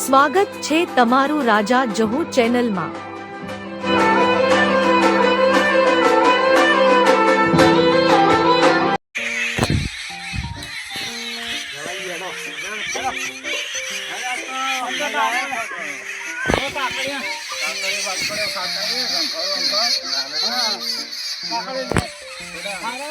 સ્વાગત છે તમારું રાજા જહુ ચેનલમાં. કાકડો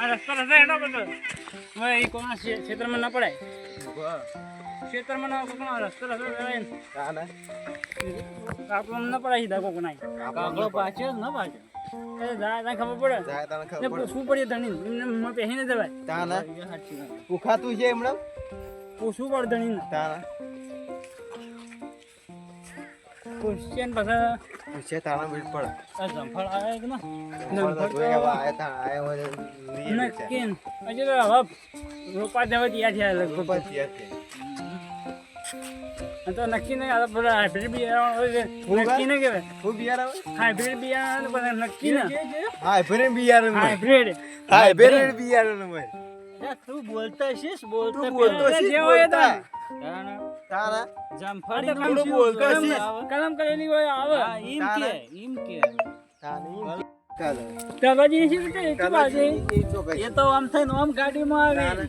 આ રસ્તો રસ્તો હેડો બધો. હવે એ કોના ક્ષે- ક્ષેત્રમાં ન પડાય. ક્ષેત્રમાં ના કોકનો. રસ્તો રસ્તો વેળાય ને. કાકડો ના પડાય સીધા કોકના કાકડો પાછો જ ના પાછો છે એમણે? પૂછવું પડે ધણી તારા ક્વેશ્ચન પાછા પૂછે તારા બીજ પડે આ જમફળ આવે કે ના? જમફળ તો કે આયા તા આયા હોય જ છે. નક્કી હજુ તો હવે રોપા દેવા તૈયાર થયા લગભગ. બસ છે. આ તો નક્કી નહીં આ તો હાઇબ્રિડ બિયારણ હોય છે. નક્કી નહીં કહેવાય. શું બિયાર આવે હાઇબ્રિડ બિયારણ પણ નક્કી ના. હા ફેરે બિયાર હાઇબ્રિડ હા ફેરે બિયારનું હોય. તું બોલતા શીશ બોલતા તું બોલતો શીશ જે હોય એ બોલતા. તારે. તારા? જામફળી તું બોલતો શીશ. કલમ કરેલી હોય આવે. ઈમ કે ઈમ કે. ચાલે. ઈમ કે. બેટા એ તો બાજુ. એ તો આમ થઈને આમ ગાડીમાં આવે.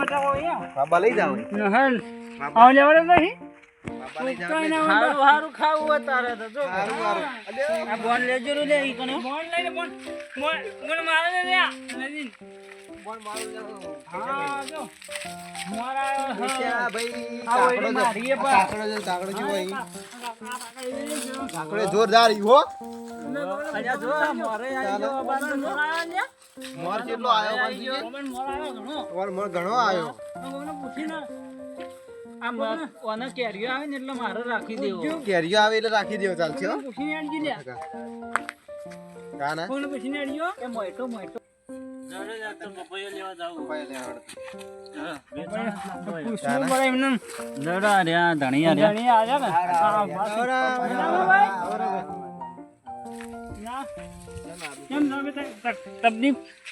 બટાકો લઈ જાવ નહીં? તો. સારું ખાવું તારે તો જો સારું સારું આ બોન લેજો લે ઈ કને બોન લઈને બોન. બોન- બોન મારે ને નદીન. બોલ મારું લેવું. હા, જો. મારા હા. ભાઈ કાકડો ઓયડી છે. મારી એ આ પણ. કાકડો છે, કાકડો જેવો અહીં. કાકડો જોરદાર ઈ હો અલ્યા જો આ મોરે કેટલો આવ્યો પણ મોર ઘણો આવ્યો ઓને કેરીઓ આવે ને એટલે મારે રાખી દેવો. કેરીઓ આવે એટલે રાખી દેવો ચાલશે હો.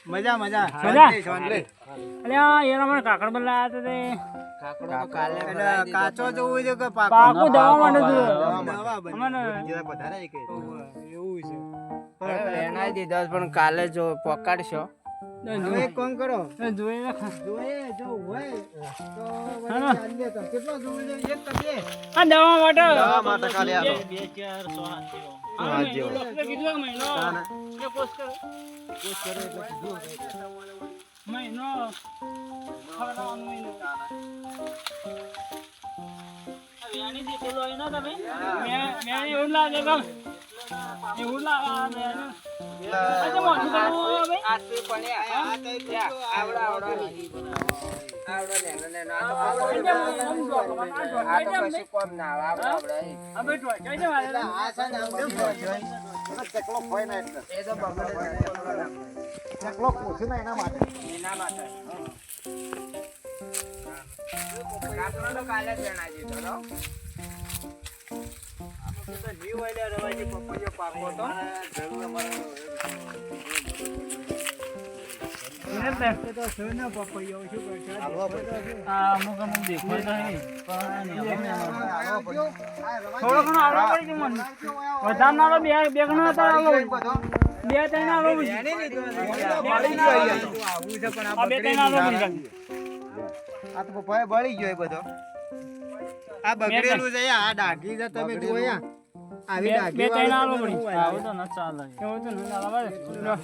મજા મજા. અરે. એના મને કાકડ બદલા હતા કાચો જોવું છે કે પાકો પાકું દવા માટે દવા હતું. માટે. અમને જરા વધારે એ કહે. એનાય દીધો છે, પણ કાલે જો પકડશો હવે એક કરો જોઈ જોઈએ જો હોય તો વળી તો. કેટલો જોવું છે એક કે આ દવા માટે દવા માટે ખાલી આલો. બે ચાર સો હાથ જેવો. આ મહિનો જેવો. ડોક્ટરે કીધું એક મહિનો એ કોર્સ કરો. મહિનો ખવડાવવાનો મહિનો. વ્યાની દીકરો હોય ને તમે? વ્યાની એવું લાગે કે એવું લાગે આ વ્યાની. આ તો મોઢું કરવું હવે. આ બેઠો હોય. કઈ જવા તો? એટલે ચકલો ખોય ના એટલે. ના એના માટે નહીં. પણ હવે એમાં હાલવા પડે. ઘણો ગયો મને. વધારે ના આવડે, બે બે ગણો આવડો. બે ત્રણ. બે પપ્પાએ બળી ગયો બધો આ બગડેલું છે આ ડાઘી છે તમે અહીંયા આવી બે- બે ત્રણ આલો પડી. આવું તો ન ચાલે. એવું તો ન ચાલે, બસ. લો.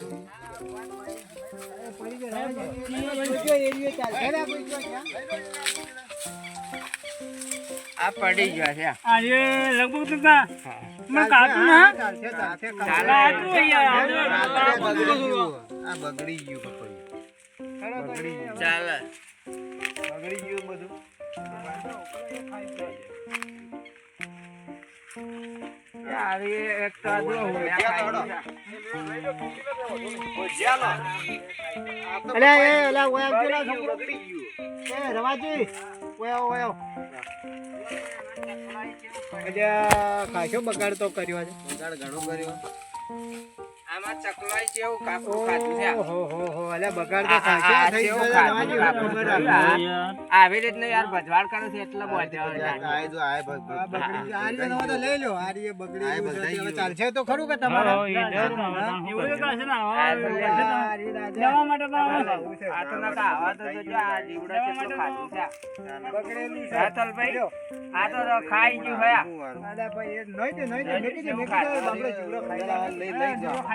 આ પડી ગયો છે. આજે લગભગ તો તા. મને કાતું ના? ચાલશે, ચાલશે, યાર બગડી ગયું. આ બગડી ગયું બગડી ગયું. ચાલે. બગડી ગયું બધું. યાર એ એક તો આ જો હુંડિયા ખાઈ ગયા. અલ્યા એ અલ્યા ઓય આવજો લા છોકરો. એ રવાજી ઓય આવો, ઓય આવો. અલ્યા બગાડ તો કર્યો બગાડ ઘણો કર્યો આમાં ચકલાઈ કેવું ખાધું છે. આવી રીતનું યાર ભજવાડ કરે છે એટલે બોલ દેવાનું આ જો આ બગ- આ બગડી ગયું. આ રહ્યો નવો તો લઈ લો આ રહ્યો બગડી ગયું છે. હવે ચાલશે તો ખરું કે તમારે? એવું તો કાશે ના? આ હવે રહ્યું રાજા. જવા માટે તો આ તો નકા આવા તો જોજો આ જીવડો કેટલું ખાધું છે. બગડેલું છે. હા ચાલ ભાઈ આ તો તો ખાઈ ગયું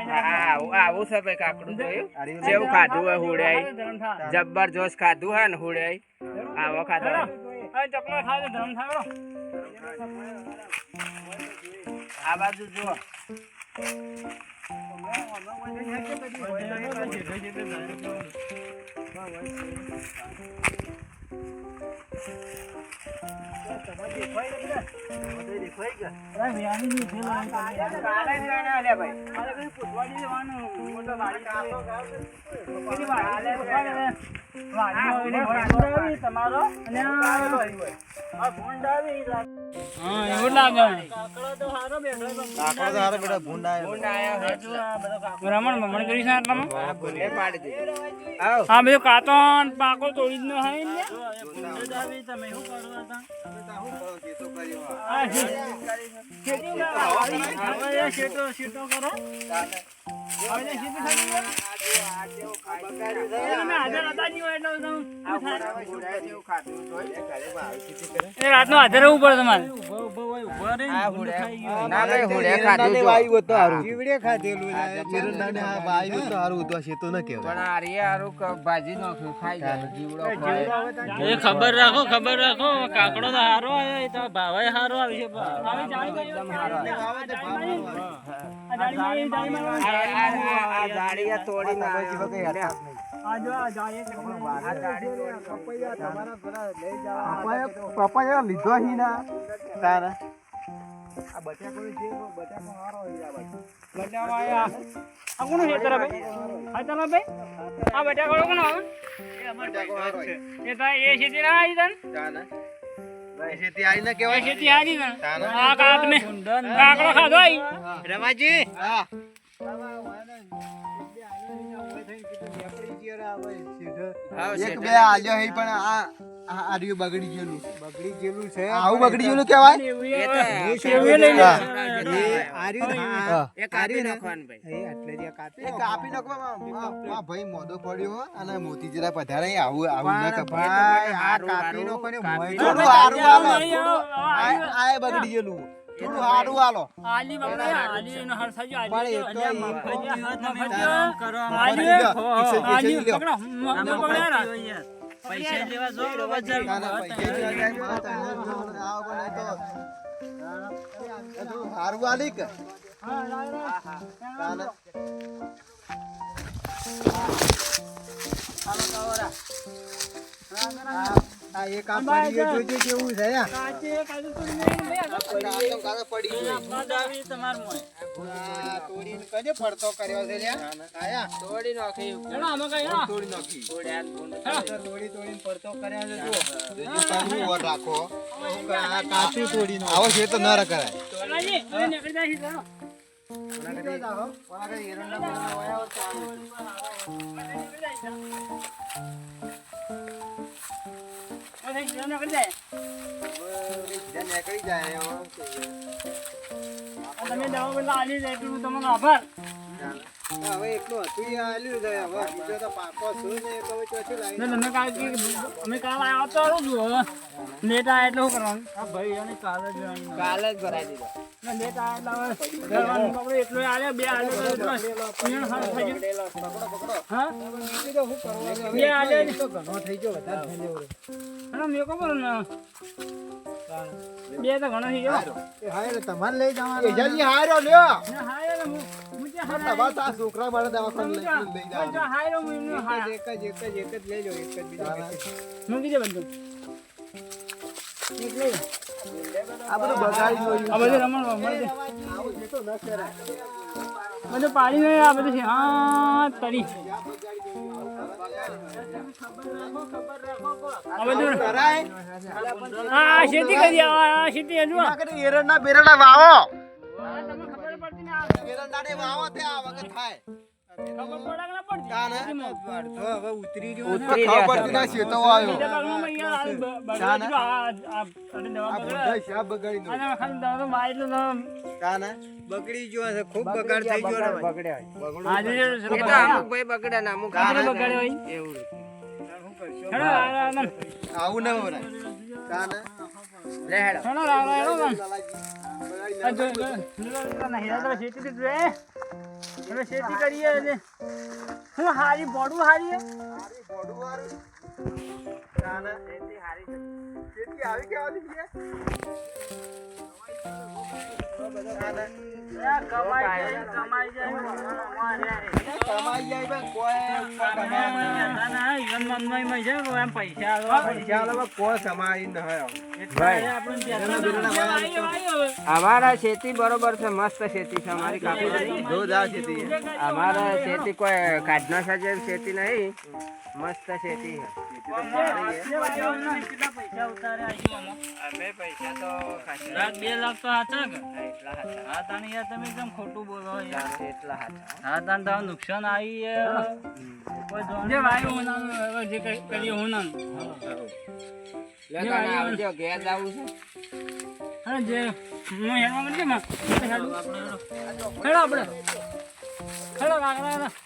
આવું આવું છે ભાઈ કાકડું જોયું? જેવું ખાધું હોય હુડાઈ જબરજસ્ત ખાધું હોય ને હુડાઈ આવો ખાધો આ બાજુ જુઓ. તમારો અને હા, એવું લાગે કાકડો તો હારો બેટા ભૂંડ આયો. ઊંડ આયા હોય. રમણ ભમણ કરી છે આટલામાં આ ભૂંડે પાડી દીધું. આવ. હા બધું કાતો પાકો તોડી જ ન હાજર રહેવું પડે તમારે આ ના ભાઈ હુંડે ખાધું જો. જીવડે ખાધેલું છે. આ વાયુ તો હારું હતું, આ શેતો ન કહેવાય. પણ આ હારું ભાજી નાખ્યું ખાઈ જાય જીવડો એ ખબર રાખો ખબર રાખો કાકડો તો હારો આવ્યો એ તો ભાવે હારો આવી છે એકદમ હારો. આવે તે ભાવ આવે. આ- આ- પપૈયા તમારા પેલા લઈ જવા. પપૈયા લીધો હી ના. તારા. આ બટાકો જે બટાકો હારો હી આ બાજુ. આ કોનું હે ભાઈ? હા ચાલો ભાઈ? આ બેટા કોણ કોણ આવે? બટાકો હારો હી. એ તો એ ખેતી ના આવી તન? તાના. ભાઈ શેતી આઈ ના એ ખેતી આવી તન? આ કાક ને કાકડો ખાધો રમાજી? હા. એક બે આલ્યો હે પણ આ આ આ રહ્યું બગડી ગયેલું બગડી ગયેલું છે આવું બગડી ગયેલું કહેવાય? એ તો સેવીએ લઈ લે. હા. હા. એ કાઢી નાખવાનું ભાઈ. કાપી મોદો પડ્યો અને મોતી જરા પધારે આવું આવું ન કપાય. ભાઈ, આ કાપી હારું, ને કાપી મોય થોડું હારું આલો નહીં, થોડું આ- આ આ બગડી ગયેલું. થોડું હારું આલો આલી બાપા આલી એનો હર સાજો આલી આલી હો, આલી. પકડો. પૈસા લેવા જો બજાર હારું આલી કે? તારા- આ- આ એક આ પડીએ જોજે કેવું છે આ. કાચે કાચે તો નહીં લઈ આવો. કાચો કાચો પડી ગયો. બાદ તમાર મોય. આ તોડીને પડતો કર્યો છે લ્યા? આયા? તોડી નાખ્યું. હેડો આમાં કઈ હેડો. તોડી નાખી. તોડ્યા તોડી તોડીને પડતો કર્યા છે જુઓ. જોજો પાછું ઓર રાખો. આ કાચું તોડીને આવો છે તો ન હવે નીકળી જાય નીકળી જાય. જ્યાં નીકળી જાય એવો આ તમે દવા બધા આલી જાય તમારો આભાર. હવે એકલું હતું એ આલ્યું છે. હવે બીજો તો પાકો શું ને તો ચોથી લાવી તમે કાલ કે અમે કાલ આવ્યા તો હારું જુઓ લેટ આયા એટલે શું કરવાનું? આ ભાઈ અને કાલ જ કાલે જ ભરાઈ દીધો. બે તો ઘણો થઈ ગયો તમારે લઈ જવાનું છોકરા બાળા દવાખાને લઈ એમનું એક જ. આ બધું બગાડી જોયું આ બધું. રમણ બધું પાડી ને આ બધું હા તરી. ખેતી કરી. આ ખેતી હજુ એરંડા બેરંડા વાવો. ખબર પડતી ને આ એરંડા ને વાવો તે આ વખત થાય. બગડે. ગયો છે ખૂબ બગાડ થઈ ગયો બગડ્યા ભાઈ બગડે ને અમુક બગાડ્યો. એવું હેડો, આવું ન હોય કાના લે હેડો હેડો, આ- આ- હેડો, આ. બગાડી આ જો- જો- હવે ખેતી કરીએ અને હું, હારી, બોડું હારી હારી, બોડું હારી. કાના શેતી હારી ખેતી આવી કેવાથી છે? અમારા ખેતી બરોબર છે મસ્ત ખેતી છે અમારી કાપી જોરદાર ખેતી છે. અમારે ખેતી કોઈ કાઢના સજે ખેતી નહીં મસ્ત ખેતી છે. બે લાખ તો? એટલા હતા હા, તાને યાર તમે એકદમ ખોટું બોલો યાર. એટલા હતા હા, તાને તારું નુકસાન આવી છે. કોઈ જોવાનું જે વાયુ હોનાનું, જે કંઈ કર્યું હોનાનું. લે તને આવજો ઘેર જવું છે અને જે હું હેડવા માંડી કેમ? હેડો આપણે. હેડો, કાકા, કાકા. આ ધમફળિયા હારો એટલે આ ધમફળિયા હવે હા ધમફળ રહેજો, પાછો જ નહીં. હેડો, પાછો